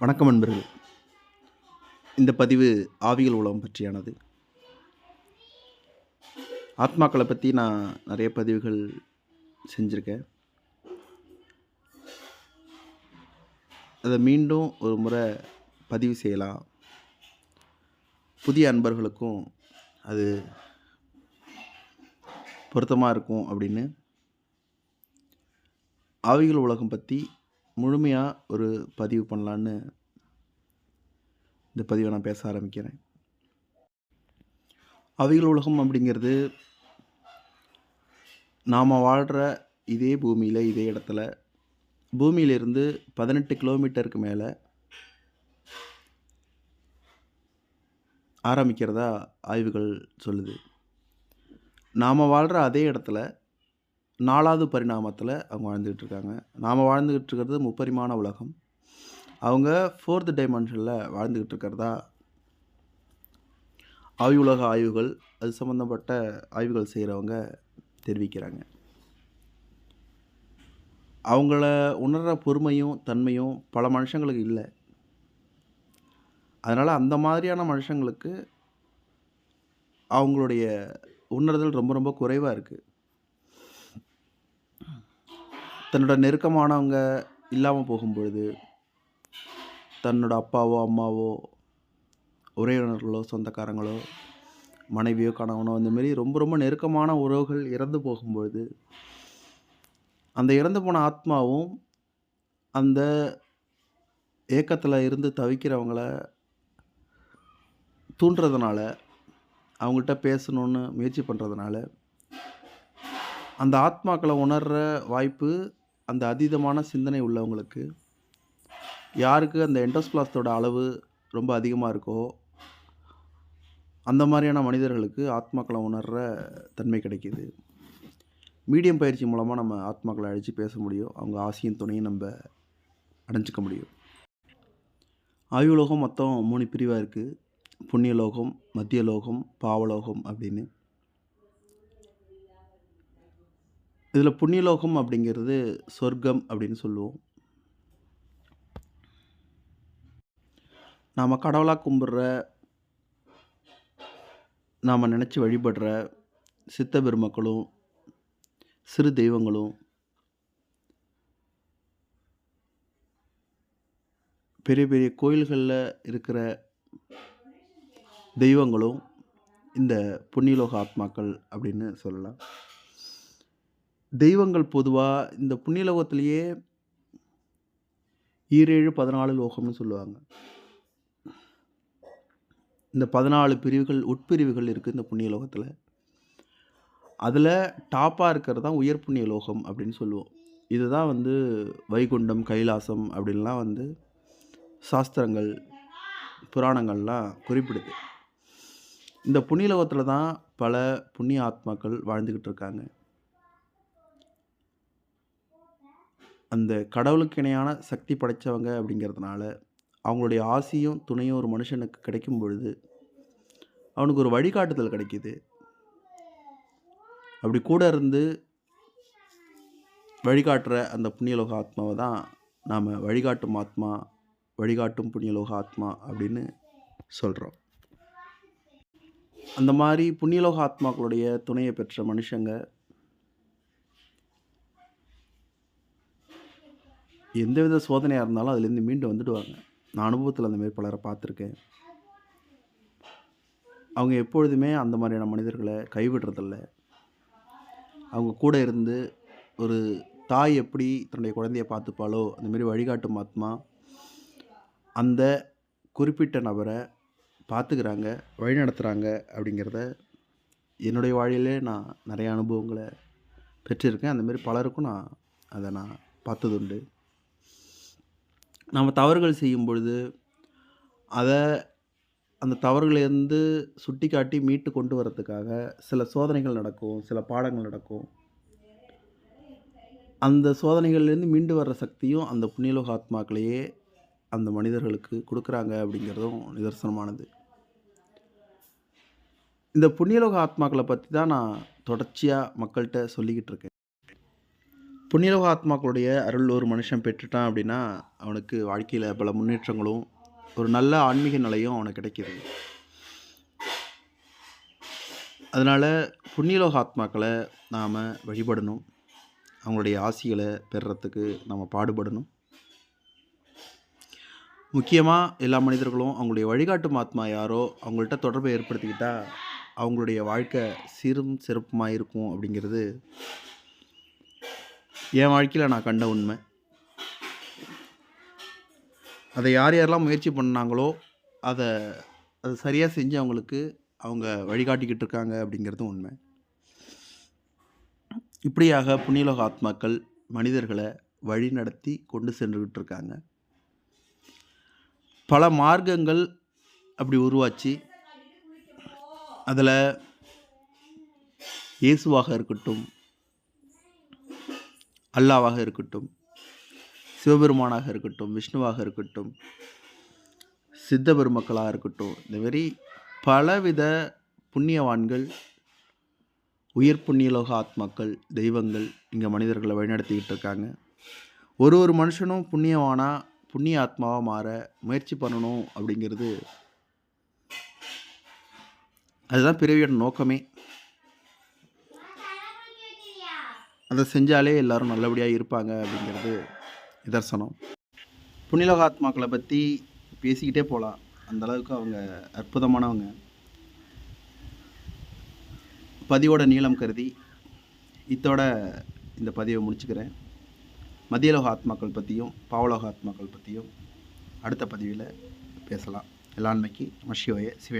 வணக்கம் நண்பர்களே. இந்த பதிவு ஆவிகள் உலகம் பற்றியானது. ஆத்மாக்களை பற்றி நான் நிறைய பதிவுகள் செஞ்சுருக்கேன். அதை மீண்டும் ஒரு முறை பதிவு செய்யலாம். புதிய அன்பர்களுக்கும் அது பொருத்தமாக இருக்கும் அப்படின்னு. ஆவிகள் உலகம் பற்றி முழுமையாக ஒரு பதிவு பண்ணலான்னு இந்த பதிவை நான் பேச ஆரம்பிக்கிறேன். அவிகள் உலகம் அப்படிங்கிறது நாம் வாழ்கிற இதே பூமியில் இதே இடத்துல பூமியிலிருந்து பதினெட்டு கிலோமீட்டருக்கு மேலே ஆரம்பிக்கிறதா ஆய்வுகள் சொல்லுது. நாம் வாழ்கிற அதே இடத்துல நாலாவது பரிணாமத்தில் அவங்க வாழ்ந்துக்கிட்டு இருக்காங்க. நாம் வாழ்ந்துக்கிட்டு இருக்கிறது முப்பரிமாண உலகம். அவங்க ஃபோர்த் டைமென்ஷனில் வாழ்ந்துக்கிட்டு இருக்கிறதா? ஆய்வுலக ஆய்வுகள் அது சம்மந்தப்பட்ட ஆய்வுகள் செய்கிறவங்க தெரிவிக்கிறாங்க. அவங்கள உணர்கிற பொறுமையும் தன்மையும் பல மனுஷங்களுக்கு இல்லை. அதனால் அந்த மாதிரியான மனுஷங்களுக்கு அவங்களுடைய உணர்தல் ரொம்ப ரொம்ப குறைவாக இருக்குது தன்னோட நெருக்கமானவங்க இல்லாமல் போகும்பொழுது தன்னோட அப்பாவோ அம்மாவோ உறவினர்களோ சொந்தக்காரங்களோ மனைவியோ கணவனோ இந்தமாரி ரொம்ப ரொம்ப நெருக்கமான உறவுகள் இறந்து போகும்பொழுது அந்த இறந்து போன ஆத்மாவும் அந்த ஏக்கத்தில் இருந்து தவிக்கிறவங்கள தூண்டுறதுனால அவங்கள்ட்ட பேசணுன்னு முயற்சி பண்ணுறதுனால அந்த ஆத்மாக்களை உணர்கிற வாய்ப்பு அந்த அதீதமான சிந்தனை உள்ளவங்களுக்கு யாருக்கு அந்த என்டோஸ்பிளாஸ்டோட அளவு ரொம்ப அதிகமாக இருக்கோ அந்த மாதிரியான மனிதர்களுக்கு ஆத்மாக்களை உணர்கிற தன்மை கிடைக்கிது. மீடியம் பயிற்சி மூலமாக நம்ம ஆத்மாக்களை அழித்து பேச முடியும். அவங்க ஆசையும் துணையும் நம்ம அடைஞ்சிக்க முடியும். ஆயுலோகம் மொத்தம் மூணு பிரிவாக இருக்குது புண்ணியலோகம் மத்தியலோகம் பாவலோகம் அப்படின்னு. இதில் புண்ணியலோகம் அப்படிங்கிறது சொர்க்கம் அப்படின்னு சொல்லுவோம். நாம் கடவுளாக கும்பிட்ற நாம் நினச்சி வழிபடுற சித்த பெருமக்களும் சிறு தெய்வங்களும் பெரிய பெரிய கோயில்களில் இருக்கிற தெய்வங்களும் இந்த புண்ணியலோக ஆத்மாக்கள் அப்படின்னு சொல்லலாம். தெய்வங்கள் பொதுவாக இந்த புண்ணியலோகத்திலேயே ஈரேழு பதினாலு லோகம்னு சொல்லுவாங்க. இந்த பதினாலு பிரிவுகள் உட்பிரிவுகள் இருக்குது இந்த புண்ணியலோகத்தில். அதில் டாப்பாக இருக்கிறது தான் உயர் புண்ணிய லோகம் அப்படின்னு சொல்லுவோம். இதுதான் வந்து வைகுண்டம் கைலாசம் அப்படின்லாம் வந்து சாஸ்திரங்கள் புராணங்கள்லாம் குறிப்பிடுது. இந்த புண்ணியலோகத்தில் தான் பல புண்ணிய ஆத்மாக்கள் வாழ்ந்துக்கிட்டு இருக்காங்க. அந்த கடவுளுக்கு இணையான சக்தி படைத்தவங்க அப்படிங்கிறதுனால அவங்களுடைய ஆசையும் துணையும் ஒரு மனுஷனுக்கு கிடைக்கும் பொழுது அவனுக்கு ஒரு வழிகாட்டுதல் கிடைக்கிது. அப்படி கூட இருந்து வழிகாட்டுற அந்த புண்ணியலோக ஆத்மாவை தான் நாம் வழிகாட்டும் ஆத்மா வழிகாட்டும் புண்ணியலோக ஆத்மா அப்படின்னு சொல்கிறோம் அந்த மாதிரி புண்ணியலோக ஆத்மாக்களுடைய துணையை பெற்ற மனுஷங்க எந்தவித சோதனையாக இருந்தாலும் அதுலேருந்து மீண்டு வந்துடுவாங்க. நான் அனுபவத்தில் அந்த மாரி பலரை பார்த்துருக்கேன். அவங்க எப்பொழுதுமே அந்த மாதிரியான மனிதர்களை கைவிடுறதில்ல. அவங்க கூட இருந்து ஒரு தாய் எப்படி தன்னுடைய குழந்தைய பார்த்துப்பாளோ அந்தமாரி வழிகாட்டும் ஆத்மா அந்த குறிப்பிட்ட நபரை பார்த்துக்கிறாங்க வழி நடத்துகிறாங்க அப்படிங்கிறத என்னுடைய வாழ்க்கையிலே நான் நிறைய அனுபவங்களை பெற்றிருக்கேன். அந்தமாரி பலருக்கும் நான் அதை நான் பார்த்ததுண்டு. நம்ம தவறுகள் செய்யும் பொழுது அதை அந்த தவறுகளிலிருந்து சுட்டி காட்டி மீட்டு கொண்டு வரத்துக்காக சில சோதனைகள் நடக்கும் சில பாடங்கள் நடக்கும். அந்த சோதனைகள்லேருந்து மீண்டு வர்ற சக்தியும் அந்த புண்ணியலோக ஆத்மாக்களையே அந்த மனிதர்களுக்கு கொடுக்குறாங்க அப்படிங்கிறதும் நிதர்சனமானது. இந்த புண்ணியலோக ஆத்மாக்களை பற்றி தான் நான் தொடர்ச்சியாக மக்கள்கிட்ட சொல்லிக்கிட்டு இருக்கேன். புண்ணியலோக ஆத்மாக்களுடைய அருள் ஒரு மனுஷன் பெற்றுட்டான் அப்படின்னா அவனுக்கு வாழ்க்கையில் பல முன்னேற்றங்களும் ஒரு நல்ல ஆன்மீக நிலையும் அவனுக்கு கிடைக்கிது. அதனால் புண்ணியலோக ஆத்மாக்களை நாம் வழிபடணும். அவங்களுடைய ஆசிகளை பெறுறதுக்கு நம்ம பாடுபடணும். முக்கியமாக எல்லா மனிதர்களும் அவங்களுடைய வழிகாட்டும் ஆத்மா யாரோ அவங்கள்ட்ட தொடர்பை ஏற்படுத்திக்கிட்டால் அவங்களுடைய வாழ்க்கை சீரும் சிறப்புமாக இருக்கும் அப்படிங்கிறது என் வாழ்க்கையில் நான் கண்ட உண்மை. அதை யார் யாரெல்லாம் முயற்சி பண்ணாங்களோ அதை அது சரியாக செஞ்சு அவங்களுக்கு அவங்க வழிகாட்டிக்கிட்டு இருக்காங்க அப்படிங்கிறதும் உண்மை. இப்படியாக புண்ணியலோக ஆத்மாக்கள் மனிதர்களை வழி நடத்தி கொண்டு சென்றுக்கிட்டு இருக்காங்க. பல மார்க்கங்கள் அப்படி உருவாச்சு. அதில் இயேசுவாக இருக்கட்டும் அல்லாவாக இருக்கட்டும் சிவபெருமானாக இருக்கட்டும் விஷ்ணுவாக இருக்கட்டும் சித்த பெருமக்களாக இருக்கட்டும் இந்த மாதிரி பலவித புண்ணியவான்கள் உயிர் புண்ணியலோக ஆத்மாக்கள் தெய்வங்கள் இங்கே மனிதர்களை வழிநடத்திக்கிட்டு இருக்காங்க. ஒரு ஒரு மனுஷனும் புண்ணியவானா புண்ணிய ஆத்மாவாக மாற முயற்சி பண்ணணும் அப்படிங்கிறது அதுதான் பிறவியோட நோக்கமே. அதை செஞ்சாலே எல்லாரும் நல்லபடியாக இருப்பாங்க அப்படிங்கிறது நிதர்சனம். புண்ணியலோக ஆத்மாக்களை பற்றி பேசிக்கிட்டே போகலாம் அந்த அளவுக்கு அவங்க அற்புதமானவங்க. பதிவோட நீளம் கருதி இத்தோட இந்த பதிவை முடிச்சுக்கிறேன். மத்தியலோக ஆத்மாக்கள் பற்றியும் பாவலோக ஆத்மாக்கள் பற்றியும் அடுத்த பதிவில் பேசலாம். எல்லாண்மைக்கு மஷியோய சிவ